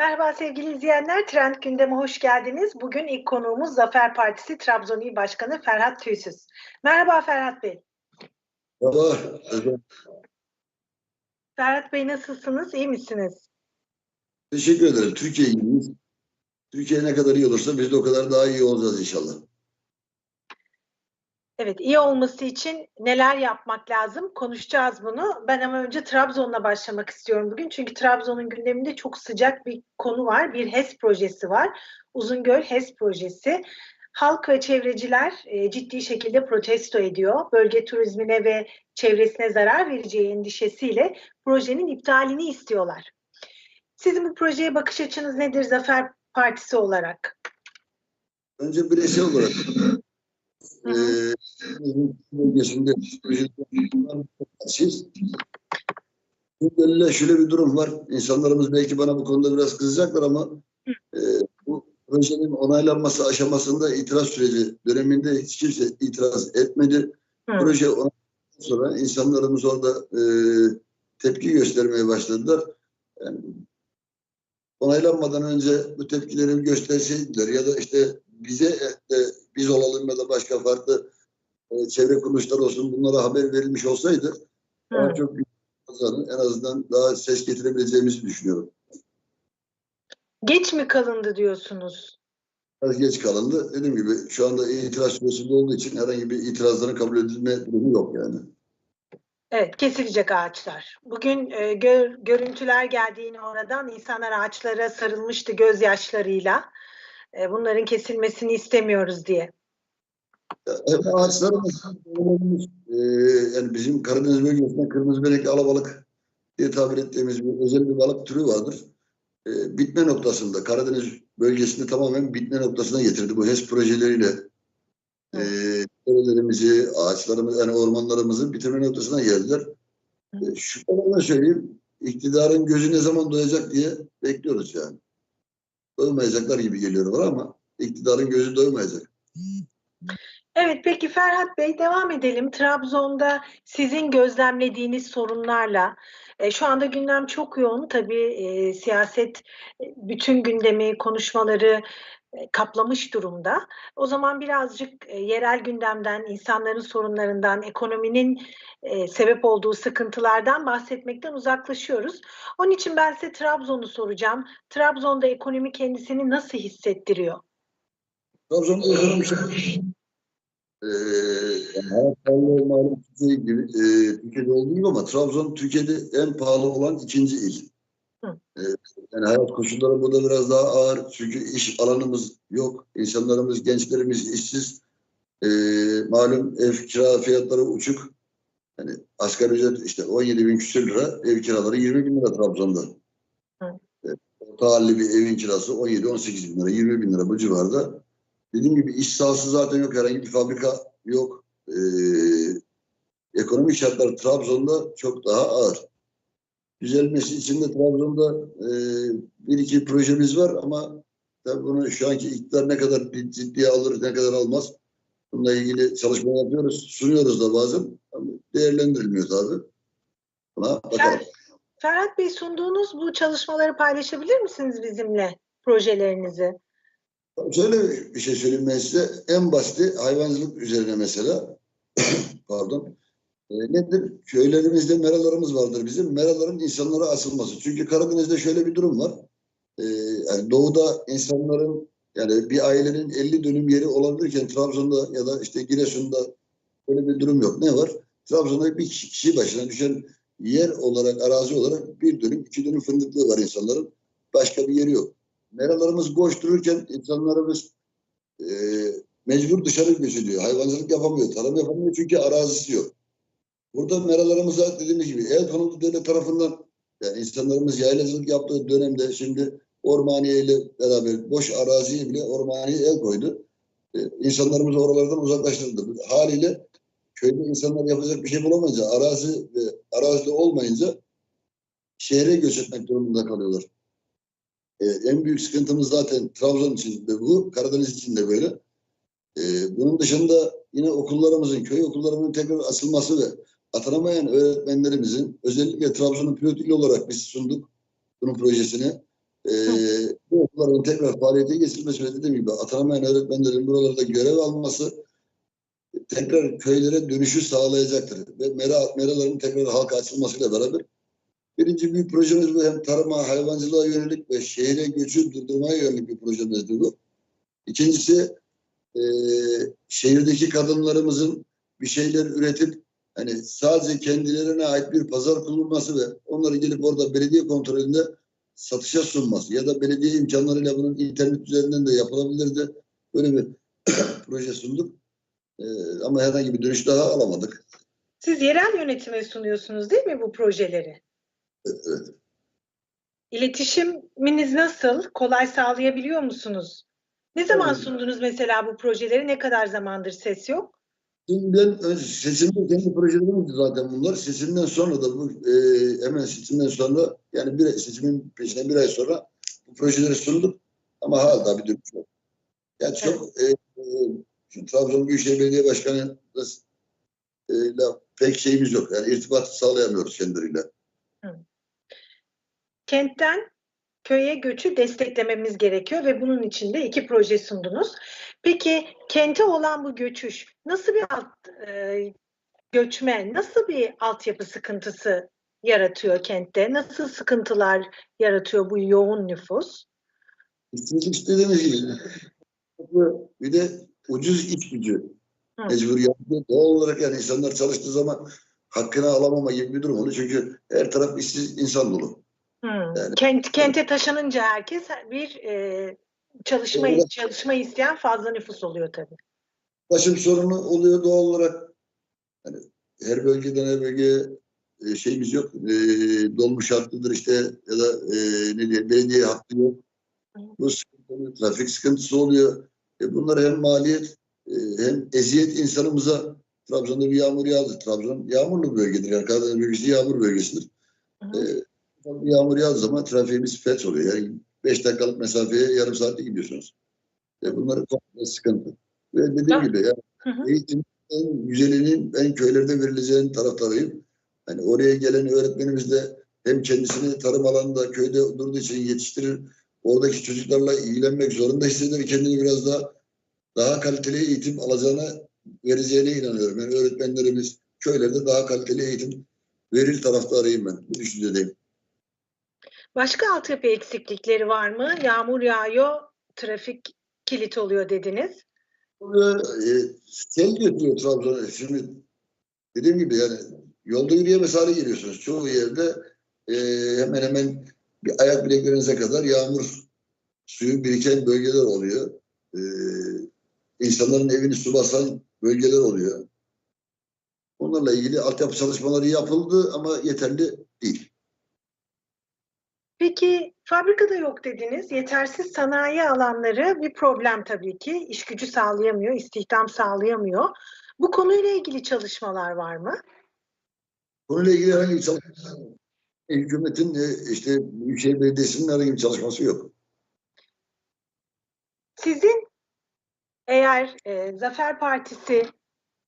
Merhaba sevgili izleyenler, Trend Gündem'e hoş geldiniz. Bugün ilk konuğumuz Zafer Partisi Trabzon İl Başkanı Ferhat Tüysüz. Merhaba Ferhat Bey. Merhaba. Ferhat Bey nasılsınız, iyi misiniz? Teşekkür ederim. Türkiye gibiyiz. Türkiye ne kadar iyi olursa biz de o kadar daha iyi olacağız inşallah. Evet, iyi olması için neler yapmak lazım? Konuşacağız bunu. Ben ama önce Trabzon'la başlamak istiyorum bugün. Çünkü Trabzon'un gündeminde çok sıcak bir konu var. Bir HES projesi var. Uzungöl HES projesi. Halk ve çevreciler e, ciddi şekilde protesto ediyor. Bölge turizmine ve çevresine zarar vereceği endişesiyle projenin iptalini istiyorlar. Sizin bu projeye bakış açınız nedir Zafer Partisi olarak? Önce bireysel olarak Bölgesinde siz şöyle bir durum var. İnsanlarımız belki bana bu konuda biraz kızacaklar ama eee, bu projenin onaylanması aşamasında itiraz süreci döneminde hiç kimse itiraz etmedi. Hı. Proje onaylandıktan sonra insanlarımız orada eee, tepki göstermeye başladılar. Yani onaylanmadan önce bu tepkileri gösterseydiler ya da işte bize de biz olalım ya da başka farklı e, çevre kuruluşları olsun bunlara haber verilmiş olsaydı daha Hı. çok en azından daha ses getirebileceğimizi düşünüyorum. Geç mi kalındı diyorsunuz? Biraz geç kalındı. Dediğim gibi şu anda itiraz süresinde olduğu için herhangi bir itirazların kabul edilme durumu yok yani. Evet, kesilecek ağaçlar. Bugün e, gör- görüntüler geldi yine oradan. İnsanlar ağaçlara sarılmıştı gözyaşlarıyla. E, bunların kesilmesini istemiyoruz diye. Hep ağaçlarımız e, yani bizim Karadeniz bölgesinde kırmızı benekli alabalık diye tabir ettiğimiz bir özel bir balık türü vardır. E, bitme noktasında Karadeniz bölgesinde tamamen bitme noktasına getirdi bu HES projeleriyle. E, çevrelerimizi, ağaçlarımızı, yani ormanlarımızı bitirme noktasına geldiler. E, şu kadarını söyleyeyim, iktidarın gözü ne zaman doyacak diye bekliyoruz yani. Doymayacaklar gibi geliyor bana ama iktidarın gözü doymayacak. Evet, peki Ferhat Bey devam edelim. Trabzon'da sizin gözlemlediğiniz sorunlarla e, şu anda gündem çok yoğun. Tabii e, siyaset e, bütün gündemi, konuşmaları kaplamış durumda. O zaman birazcık yerel gündemden, insanların sorunlarından, ekonominin sebep olduğu sıkıntılardan bahsetmekten uzaklaşıyoruz. Onun için ben size Trabzon'u soracağım. Trabzon'da ekonomi kendisini nasıl hissettiriyor? Trabzon'da ekonomisi eee yani pahalı malum Türkiye'de olduğu gibi ama Trabzon Türkiye'de en pahalı olan ikinci il. Eee, yani hayat koşulları burada biraz daha ağır çünkü iş alanımız yok. İnsanlarımız, gençlerimiz işsiz. Eee, malum ev kira fiyatları uçuk. Yani asgari ücret işte 17 bin küsür lira, ev kiraları 20 bin lira Trabzon'da. Evet, Orta halli bir evin kirası 17-18 bin lira, 20 bin lira bu civarda. Dediğim gibi iş sahası zaten yok. Herhangi bir fabrika yok. Ee, ekonomik şartlar Trabzon'da çok daha ağır. Düzelmesi için de Trabzon'da e, bir iki projemiz var ama tabii bunu şu anki iktidar ne kadar ciddiye alır, ne kadar almaz. Bununla ilgili çalışma yapıyoruz. Sunuyoruz da bazen. Ama değerlendirilmiyor tabii. Buna bakalım. Fer- Ferhat Bey sunduğunuz bu çalışmaları paylaşabilir misiniz bizimle projelerinizi? Şöyle bir şey söyleyeyim ben size. En basiti hayvancılık üzerine mesela. Pardon. E, nedir? Köylerimizde meralarımız vardır bizim. Meraların insanlara asılması. Çünkü Karadeniz'de şöyle bir durum var. E, yani doğuda insanların yani bir ailenin 50 dönüm yeri olabilirken Trabzon'da ya da işte Giresun'da böyle bir durum yok. Ne var? Trabzon'da bir kişi, başına düşen yer olarak, arazi olarak bir dönüm, iki dönüm fındıklığı var insanların. Başka bir yeri yok. Meralarımız boş dururken insanlarımız e, mecbur dışarı göçülüyor. Hayvancılık yapamıyor, tarım yapamıyor çünkü arazisi yok. Burada meralarımıza dediğimiz gibi el konuldu devlet tarafından yani insanlarımız yaylacılık yaptığı dönemde şimdi Ormaniye ile beraber boş araziye bile Ormaniye el koydu. E, insanlarımızı oralardan uzaklaştırdı. Haliyle köyde insanlar yapacak bir şey bulamayınca arazi ve arazide olmayınca şehre göç etmek durumunda kalıyorlar. Ee, en büyük sıkıntımız zaten Trabzon için de bu, Karadeniz için de böyle. Ee, bunun dışında yine okullarımızın, köy okullarının tekrar açılması ve atanamayan öğretmenlerimizin özellikle Trabzon'un pilot il olarak biz sunduk bunun projesini. e, bu okulların tekrar faaliyete geçirilmesi ve dediğim gibi atanamayan öğretmenlerin buralarda görev alması tekrar köylere dönüşü sağlayacaktır. Ve mera, meraların tekrar halka açılmasıyla beraber birinci büyük projemiz bu. Hem tarıma, hayvancılığa yönelik ve şehre göçü durdurmaya yönelik bir projemizdir bu. İkincisi e, şehirdeki kadınlarımızın bir şeyler üretip hani sadece kendilerine ait bir pazar kurulması ve onları gelip orada belediye kontrolünde satışa sunması ya da belediye imkanlarıyla bunun internet üzerinden de yapılabilirdi. Böyle bir proje sunduk. Ee, ama herhangi bir dönüş daha alamadık. Siz yerel yönetime sunuyorsunuz değil mi bu projeleri? Evet. İletişiminiz nasıl? Kolay sağlayabiliyor musunuz? Ne zaman sundunuz mesela bu projeleri? Ne kadar zamandır ses yok? Şimdi ben önce seçimde kendi projelerimdi zaten bunlar. Seçimden sonra da bu e, hemen seçimden sonra yani bir seçimin peşine bir ay sonra bu projeleri sunduk. Ama hala bir dönüş yok. Yani çok e, e, şu Trabzon Büyükşehir Belediye Başkanı e, pek şeyimiz yok. Yani irtibat sağlayamıyoruz kendileriyle. Kentten köye göçü desteklememiz gerekiyor ve bunun için de iki proje sundunuz. Peki kente olan bu göçüş nasıl bir alt, e, göçme, nasıl bir altyapı sıkıntısı yaratıyor kentte? Nasıl sıkıntılar yaratıyor bu yoğun nüfus? İşsizlik istediğimiz gibi. Bir de ucuz iş gücü. Mecbur yapıyor. Doğal olarak yani insanlar çalıştığı zaman hakkını alamama gibi bir durum oluyor. Çünkü her taraf işsiz insan dolu. Hmm. Yani- Kent, kente taşınınca herkes bir e, çalışma Evet. çalışma isteyen fazla nüfus oluyor tabii. Ulaşım sorunu oluyor doğal olarak. Hani her bölgeden her bölgeye e, şeyimiz yok. E, dolmuş hattıdır işte ya da e, ne diye belediye hattı yok. Hı. Bu sıkıntı oluyor, trafik sıkıntısı oluyor. E, bunlar hem maliyet e, hem eziyet insanımıza Trabzon'da bir yağmur yağdı. Trabzon yağmurlu bölgedir. Yani Karadeniz bölgesi yağmur bölgesidir. Hı. E, bir yağmur yağdığı zaman trafiğimiz felç oluyor. Yani 5 dakikalık mesafeye yarım saatte gidiyorsunuz. E, bunları komple sıkıntı. Ve dediğim Ya- gibi yani Hı hı. eğitim en güzelinin ben köylerde verileceğinin taraftarıyım. Hani oraya gelen öğretmenimiz de hem kendisini tarım alanında köyde durduğu için yetiştirir. Oradaki çocuklarla ilgilenmek zorunda hisseder. Kendini biraz daha daha kaliteli eğitim alacağına vereceğine inanıyorum. Yani öğretmenlerimiz köylerde daha kaliteli eğitim verir taraftarıyım ben. Bu düşüncedeyim. Başka altyapı eksiklikleri var mı? Yağmur yağıyor, trafik kilit oluyor dediniz. E, sel götürüyor Trabzon'a. Şimdi dediğim gibi yani yolda yürüyemez hale geliyorsunuz. Çoğu yerde e, hemen hemen bir ayak bileklerinize kadar yağmur suyu biriken bölgeler oluyor. E, insanların evini su basan bölgeler oluyor. Onlarla ilgili altyapı çalışmaları yapıldı ama yeterli değil. Peki fabrikada yok dediniz. Yetersiz sanayi alanları bir problem tabii ki. İş gücü sağlayamıyor, istihdam sağlayamıyor. Bu konuyla ilgili çalışmalar var mı? Konuyla ilgili herhangi bir çalışma hükümetin e, işte Büyükşehir Belediyesi'nin herhangi bir çalışması yok. Sizin eğer e, Zafer Partisi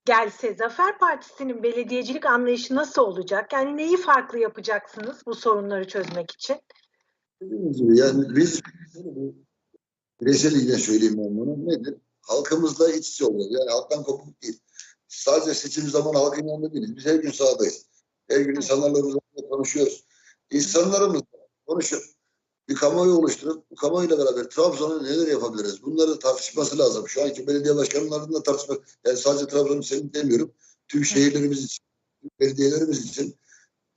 gelse, Zafer Partisi'nin belediyecilik anlayışı nasıl olacak? Yani neyi farklı yapacaksınız bu sorunları çözmek için? Dediğimiz gibi yani biz bireyseliyle söyleyeyim ben bunu. Nedir? Halkımızla iç içe oluyoruz. Yani halktan kopuk değil. Sadece seçim zamanı halkın yanında değiliz. Biz her gün sahadayız. Her gün insanlarla konuşuyoruz. İnsanlarımızla konuşup bir kamuoyu oluşturup bu kamuoyuyla beraber Trabzon'a neler yapabiliriz? Bunları tartışması lazım. Şu anki belediye başkanlarının da tartışmak. Yani sadece Trabzon'u senin demiyorum. Tüm şehirlerimiz için, tüm belediyelerimiz için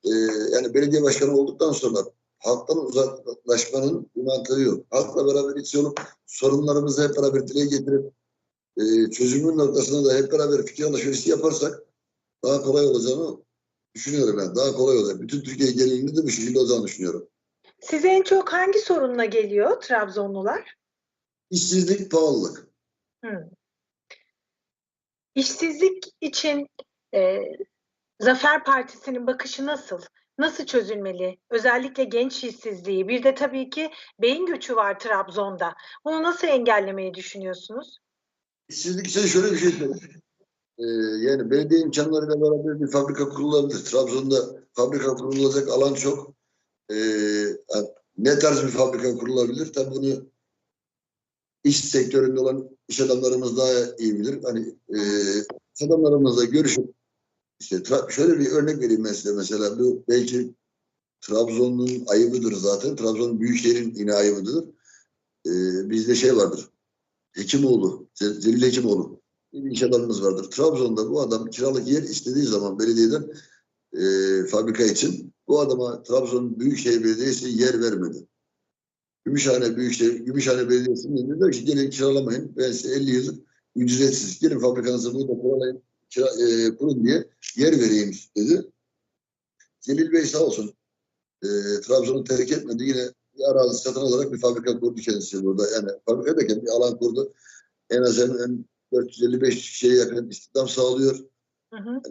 e, yani belediye başkanı olduktan sonra halktan uzaklaşmanın bir mantığı yok. Halkla beraber iç olup sorunlarımızı hep beraber dile getirip e, çözümün noktasında da hep beraber fikir alışverişi yaparsak daha kolay olacağını düşünüyorum ben. Daha kolay olacak. Bütün Türkiye genelinde de bu şekilde olacağını düşünüyorum. Size en çok hangi sorunla geliyor Trabzonlular? İşsizlik, pahalılık. Hı. İşsizlik için e, Zafer Partisi'nin bakışı nasıl? Nasıl çözülmeli? Özellikle genç işsizliği. Bir de tabii ki beyin göçü var Trabzon'da. Bunu nasıl engellemeyi düşünüyorsunuz? İşsizlik için şöyle bir şey söyleyeyim. Ee, yani belediye imkanlarıyla beraber bir fabrika kurulabilir. Trabzon'da fabrika kurulacak alan çok. Ee, ne tarz bir fabrika kurulabilir? Tabii bunu iş sektöründe olan iş adamlarımız daha iyi bilir. Hani e, iş adamlarımızla görüşüp işte şöyle bir örnek vereyim size mesela bu belki Trabzon'un ayıbıdır zaten. Trabzon Büyükşehir'in yine ayıbıdır. E, bizde şey vardır. Hekimoğlu, Zelil Hekimoğlu bir iş adamımız vardır. Trabzon'da bu adam kiralık yer istediği zaman belediyeden e, fabrika için bu adama Trabzon Büyükşehir Belediyesi yer vermedi. Gümüşhane Büyükşehir, Gümüşhane Belediyesi'nin dedi ki gelin kiralamayın. Ben size 50 yıl ücretsiz. Gelin fabrikanızı burada kiralayın, kira, e, kurun diye yer vereyim dedi. Celil Bey sağ olsun. E, Trabzon'u terk etmedi. Yine bir arazi satın alarak bir fabrika kurdu kendisi burada. Yani fabrika derken bir alan kurdu. En az en, en 455 kişiye yakın istihdam sağlıyor. Hı hı.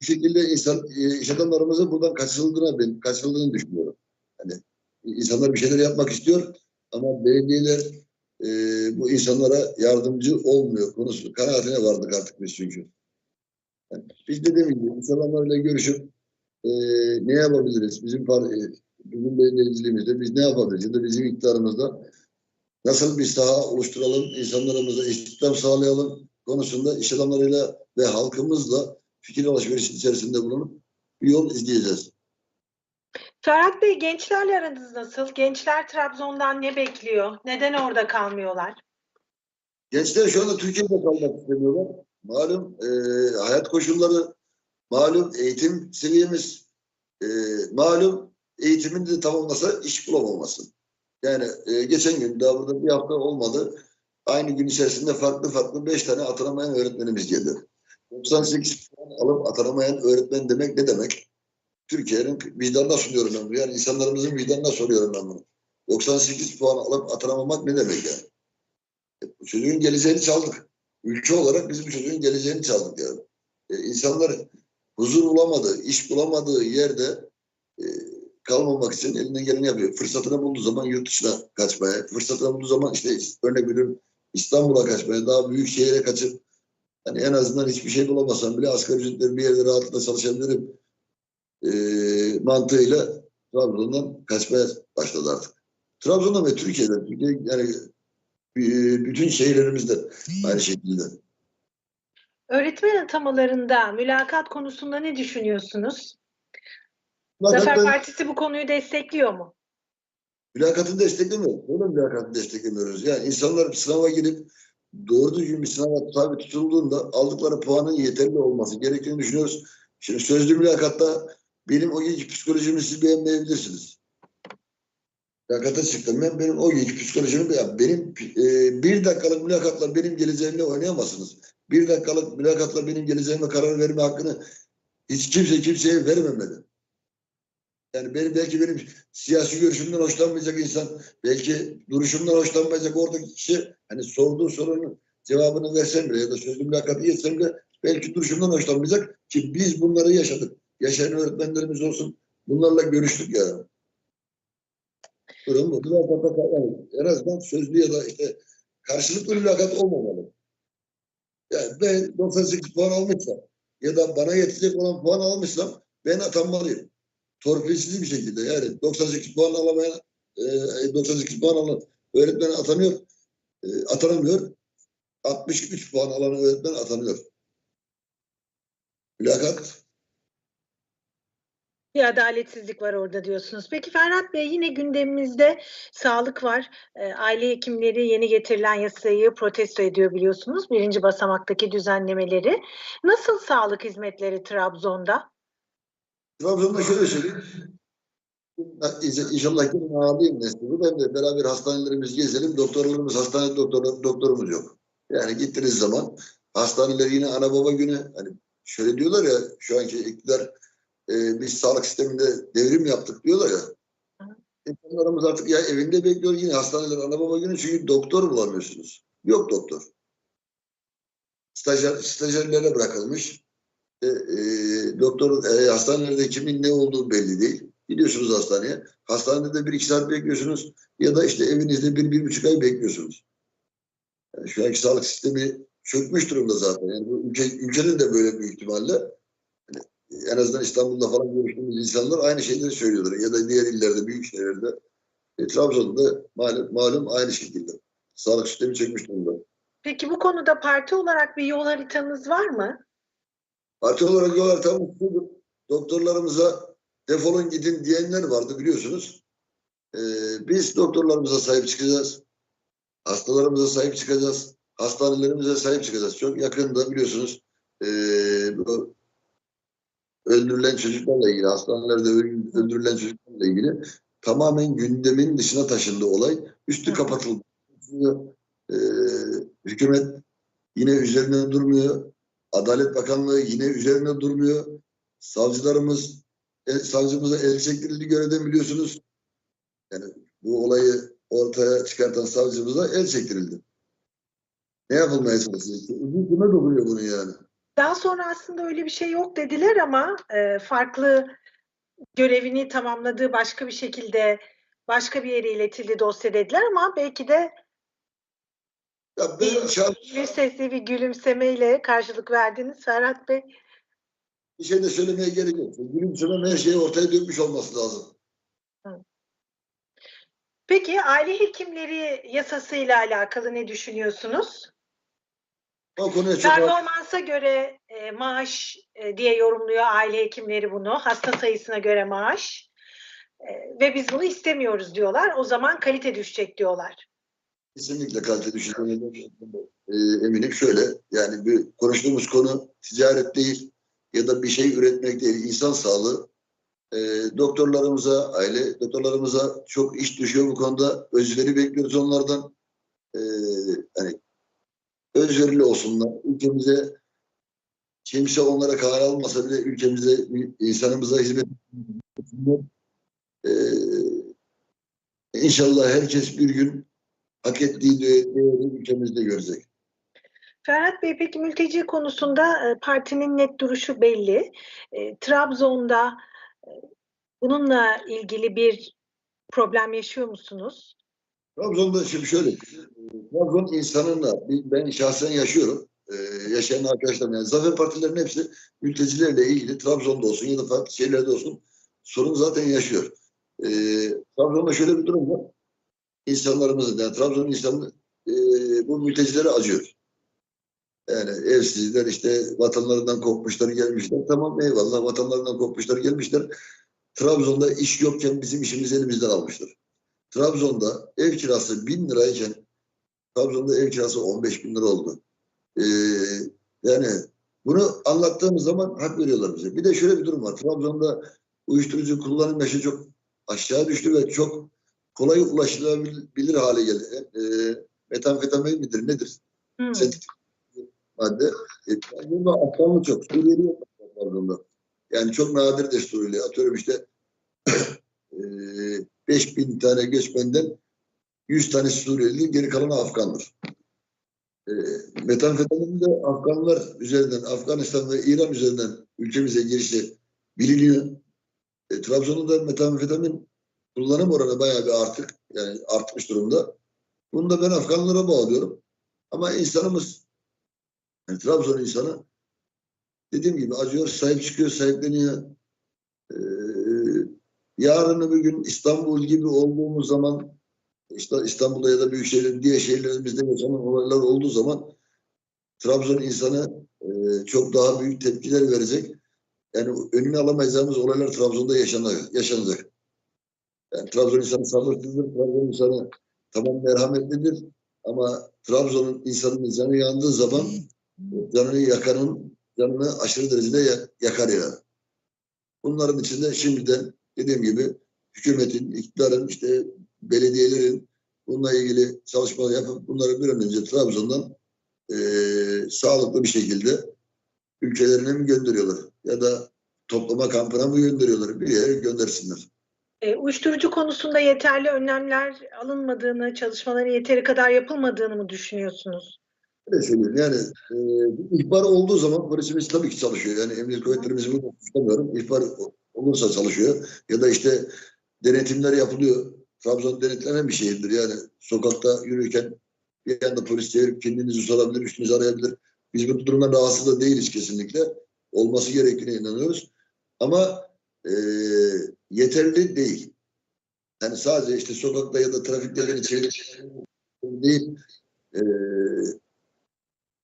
Bu şekilde insan, e, iş adamlarımızın buradan kaçırıldığını, ben kaçırıldığını düşünüyorum. Hani insanlar bir şeyler yapmak istiyor ama belediyeler e, bu insanlara yardımcı olmuyor konusu kanaatine vardık artık biz çünkü. Yani biz dediğim gibi iş adamlarıyla görüşüp e, ne yapabiliriz? Bizim par- e, bizim belediyeciliğimizde biz ne yapabiliriz? Ya da bizim iktidarımızda nasıl bir saha oluşturalım, insanlarımıza istihdam sağlayalım konusunda iş adamlarıyla ve halkımızla fikir alışverişi içerisinde bulunup bir yol izleyeceğiz. Ferhat Bey gençlerle aranız nasıl? Gençler Trabzon'dan ne bekliyor? Neden orada kalmıyorlar? Gençler şu anda Türkiye'de kalmak istemiyorlar. Malum e, hayat koşulları, malum eğitim seviyemiz, e, malum eğitimin de tamamlasa iş bulamaması. Yani e, geçen gün daha burada bir hafta olmadı. Aynı gün içerisinde farklı farklı beş tane atanamayan öğretmenimiz geldi. 98 puan alıp atanamayan öğretmen demek ne demek? Türkiye'nin vicdanına sunuyorum ben bunu. Yani insanlarımızın vicdanına soruyorum ben bunu. 98 puan alıp atanamamak ne demek yani? Bu çocuğun geleceğini çaldık. Ülke olarak biz bu çocuğun geleceğini çaldık yani. E, insanlar huzur bulamadığı, iş bulamadığı yerde e, kalmamak için elinden geleni yapıyor. Fırsatını bulduğu zaman yurt dışına kaçmaya, fırsatını bulduğu zaman işte örnek veriyorum İstanbul'a kaçmaya, daha büyük şehire kaçıp hani en azından hiçbir şey bulamasam bile asgari ücretleri bir yerde rahatlıkla çalışabilirim e, mantığıyla Trabzon'dan kaçmaya başladı artık. Trabzon'da ve Türkiye'de, Türkiye yani bütün şehirlerimizde aynı şekilde. Öğretmen atamalarında mülakat konusunda ne düşünüyorsunuz? Zaten Zafer ben Partisi bu konuyu destekliyor mu? mülakatı desteklemiyoruz. Öyle mülakatı desteklemiyoruz. Yani insanlar sınava girip doğru düzgün bir sınava tabi tutulduğunda aldıkları puanın yeterli olması gerektiğini düşünüyoruz. Şimdi sözlü mülakatta benim o günkü psikolojimi siz beğenmeyebilirsiniz. Mülakata çıktım ben benim o günkü psikolojimi beğen. Benim e, bir dakikalık mülakatla benim geleceğimle oynayamazsınız. Bir dakikalık mülakatla benim geleceğime karar verme hakkını hiç kimse kimseye vermemeli. Yani benim belki benim siyasi görüşümden hoşlanmayacak insan, belki duruşumdan hoşlanmayacak oradaki kişi hani sorduğu sorunun cevabını versem bile ya da sözlü mülakatı yetsem bile belki duruşumdan hoşlanmayacak ki biz bunları yaşadık. Yaşayan öğretmenlerimiz olsun. Bunlarla görüştük ya. Durum bu. Mülakatta yani en azından sözlü ya da işte karşılıklı mülakat olmamalı. Yani ben 98 puan almışsam ya da bana yetecek olan puan almışsam ben atanmalıyım torpilsiz bir şekilde yani 98 puan alamayan e, 98 puan alan öğretmen atanıyor e, atanamıyor 63 puan alan öğretmen atanıyor. Mülakat Bir adaletsizlik var orada diyorsunuz. Peki Ferhat Bey yine gündemimizde sağlık var. Ee, aile hekimleri yeni getirilen yasayı protesto ediyor biliyorsunuz. Birinci basamaktaki düzenlemeleri. Nasıl sağlık hizmetleri Trabzon'da? Trabzon'da şöyle söyleyeyim. İnşallah gelin ağırlayayım nesli. Ben de beraber hastanelerimizi gezelim. Doktorlarımız, hastane doktor, doktorumuz yok. Yani gittiğiniz zaman hastaneler yine ana baba günü. Hani şöyle diyorlar ya şu anki iktidar e, biz sağlık sisteminde devrim yaptık diyorlar ya. İnsanlarımız artık ya evinde bekliyor yine hastaneler ana baba günü çünkü doktor bulamıyorsunuz. Yok doktor. Stajyer, stajyerlere bırakılmış. E, e, doktor e, hastanelerde kimin ne olduğu belli değil. Gidiyorsunuz hastaneye. Hastanede bir iki saat bekliyorsunuz ya da işte evinizde bir, bir buçuk ay bekliyorsunuz. Yani şu anki sağlık sistemi çökmüş durumda zaten. Yani bu ülke, ülkenin de böyle büyük ihtimalle en azından İstanbul'da falan görüştüğümüz insanlar aynı şeyleri söylüyorlar. Ya da diğer illerde, büyük şehirlerde. E, Trabzon'da malum, malum aynı şekilde. Sağlık sistemi çekmiş durumda. Peki bu konuda parti olarak bir yol haritanız var mı? Parti olarak yol haritamız şudur. Doktorlarımıza defolun gidin diyenler vardı biliyorsunuz. Ee, biz doktorlarımıza sahip çıkacağız. Hastalarımıza sahip çıkacağız. Hastanelerimize sahip çıkacağız. Çok yakında biliyorsunuz ee, bu öldürülen çocuklarla ilgili, hastanelerde öl- öldürülen çocuklarla ilgili tamamen gündemin dışına taşındı olay. Üstü kapatıldı. Ee, hükümet yine üzerinde durmuyor. Adalet Bakanlığı yine üzerinde durmuyor. Savcılarımız, el, savcımıza el çektirildi görevden biliyorsunuz. Yani bu olayı ortaya çıkartan savcımıza el çektirildi. Ne yapılmaya çalışıyor? Uzun kime dokunuyor bunu yani? Daha sonra aslında öyle bir şey yok dediler ama e, farklı görevini tamamladığı başka bir şekilde başka bir yere iletildi dosya dediler ama belki de Ya ben şahsen bir sesli bir gülümsemeyle karşılık verdiniz Ferhat Bey. bir şey de söylemeye gerek yok. Gülümsemem her şeyi ortaya dökmüş olması lazım. Peki aile hekimleri yasasıyla alakalı ne düşünüyorsunuz? O konuya çok Performansa göre e, maaş e, diye yorumluyor aile hekimleri bunu. Hasta sayısına göre maaş. E, ve biz bunu istemiyoruz diyorlar. O zaman kalite düşecek diyorlar. Kesinlikle kalite düşeceğine e, eminim. Şöyle yani bir konuştuğumuz konu ticaret değil ya da bir şey üretmek değil. insan sağlığı. E, doktorlarımıza, aile doktorlarımıza çok iş düşüyor bu konuda. Özveri bekliyoruz onlardan. E, hani özverili olsunlar. Ülkemize kimse onlara karar almasa bile ülkemize, insanımıza hizmet etsinler. E, inşallah herkes bir gün hak ettiği değeri ülkemizde görecek. Ferhat Bey peki mülteci konusunda e, partinin net duruşu belli. E, Trabzon'da e, bununla ilgili bir problem yaşıyor musunuz? Trabzon'da şimdi şöyle, e, Trabzon insanınla ben şahsen yaşıyorum. Ee, yaşayan arkadaşlarım yani Zafer Partilerin hepsi mültecilerle ilgili Trabzon'da olsun ya da farklı şehirlerde olsun sorun zaten yaşıyor. Ee, Trabzon'da şöyle bir durum var. İnsanlarımızın yani Trabzon insanı e, bu mültecilere acıyor. Yani evsizler işte vatanlarından kopmuşlar gelmişler. Tamam eyvallah vatanlarından kopmuşlar gelmişler. Trabzon'da iş yokken bizim işimizi elimizden almışlar. Trabzon'da ev kirası bin lirayken Trabzon'da ev kirası 15 bin lira oldu. Ee, yani bunu anlattığımız zaman hak veriyorlar bize. Bir de şöyle bir durum var. Trabzon'da uyuşturucu kullanım yaşı çok aşağı düştü ve çok kolay ulaşılabilir hale geldi. Ee, metamfetamin midir nedir? Hmm. Sentetik madde. E, Trabzon'da Afganlı çok. Suriyeli yok Trabzon'da. Yani çok nadir de Suriyeli. Atıyorum işte e, 5000 tane göçmenden 100 tanesi Suriyeli, geri kalanı Afgandır. E, metamfetamin de Afganlar üzerinden, Afganistan ve İran üzerinden ülkemize girişi biliniyor. E, Trabzon'da da metamfetamin kullanım oranı bayağı bir artık, yani artmış durumda. Bunu da ben Afganlara bağlıyorum. Ama insanımız, yani Trabzon insanı dediğim gibi acıyor, sahip çıkıyor, sahipleniyor. Ee, yarın öbür gün İstanbul gibi olduğumuz zaman işte İstanbul'da ya da büyük şehirler, diğer şehirlerimizde yaşanan olaylar olduğu zaman Trabzon insanı e, çok daha büyük tepkiler verecek. Yani önünü alamayacağımız olaylar Trabzon'da yaşanacak. Yani Trabzon insanı sabırsızdır. Trabzon insanı tamam merhametlidir. Ama Trabzon'un insanın canı yandığı zaman canını yakanın canını aşırı derecede ya- yakar yani. Bunların içinde şimdiden dediğim gibi hükümetin, iktidarın, işte belediyelerin bununla ilgili çalışmalar yapıp bunları bir an önce Trabzon'dan eee, sağlıklı bir şekilde ülkelerine mi gönderiyorlar ya da toplama kampına mı gönderiyorlar bir yere göndersinler. E, uyuşturucu konusunda yeterli önlemler alınmadığını, çalışmaların yeteri kadar yapılmadığını mı düşünüyorsunuz? Öyle söyleyeyim yani e, ihbar olduğu zaman polisimiz tabii ki çalışıyor. Yani emniyet kuvvetlerimizi burada tutamıyorum. İhbar olursa çalışıyor. Ya da işte denetimler yapılıyor. Trabzon denetlenen bir şehirdir. Yani sokakta yürürken bir anda polis çevirip kendinizi sorabilir, üstünüzü arayabilir. Biz bu durumdan rahatsız da değiliz kesinlikle. Olması gerektiğine inanıyoruz. Ama e, yeterli değil. Yani sadece işte sokakta ya da trafikte beni çevirip değil, e,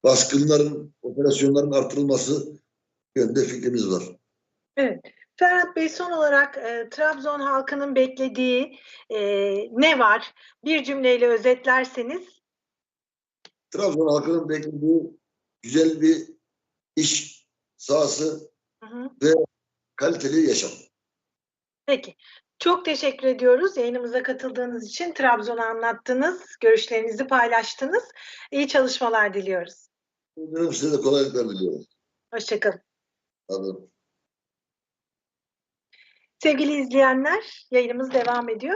baskınların, operasyonların artırılması yönde fikrimiz var. Evet. Ferhat Bey son olarak e, Trabzon halkının beklediği e, ne var? Bir cümleyle özetlerseniz. Trabzon halkının beklediği güzel bir iş sahası, Hı hı. kaliteli yaşam. Peki. Çok teşekkür ediyoruz yayınımıza katıldığınız için. Trabzon'u anlattınız, görüşlerinizi paylaştınız. İyi çalışmalar diliyoruz. Umarım size de kolaylıklar diliyorum. Hoşçakalın. Anladım. Sevgili izleyenler, yayınımız devam ediyor.